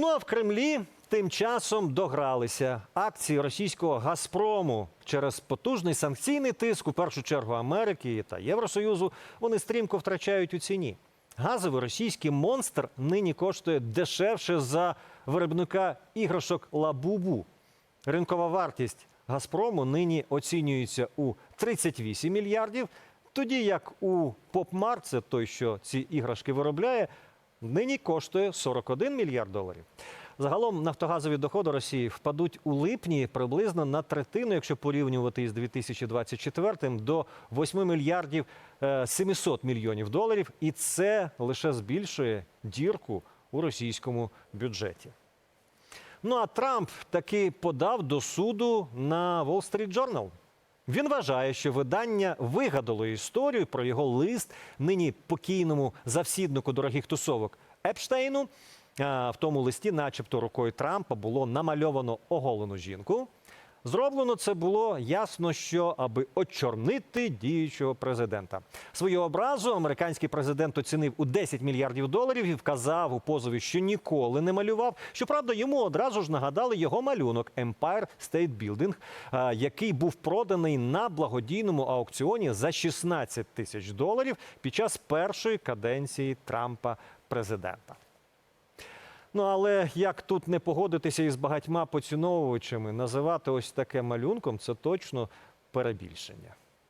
Ну а в Кремлі тим часом догралися акції російського Газпрому через потужний санкційний тиск, у першу чергу Америки та Євросоюзу. Вони стрімко втрачають у ціні. Газовий російський монстр нині коштує дешевше за виробника іграшок Лабубу. Ринкова вартість Газпрому нині оцінюється у 38 мільярдів, тоді як у Попмар, це той, що ці іграшки виробляє, нині коштує 41 мільярд доларів. Загалом нафтогазові доходи Росії впадуть у липні приблизно на третину, якщо порівнювати із 2024 до 8 мільярдів е, 700 мільйонів доларів, і це лише збільшує дірку у російському бюджеті. Ну а Трамп таки подав до суду на Wall Street Journal. Він вважає, що видання вигадало історію про його лист нині покійному завсіднику дорогих тусовок Епштейну. В тому листі, начебто, рукою Трампа було намальовано оголену жінку. Зроблено це було ясно, що аби очорнити діючого президента. Свою образу американський президент оцінив у 10 мільярдів доларів і вказав у позові, що ніколи не малював. Щоправда, йому одразу ж нагадали його малюнок Empire State Building, який був проданий на благодійному аукціоні за 16 тисяч доларів під час першої каденції Трампа президента. Ну але як тут не погодитися із багатьма поціновувачами, називати ось таке малюнком це точно перебільшення.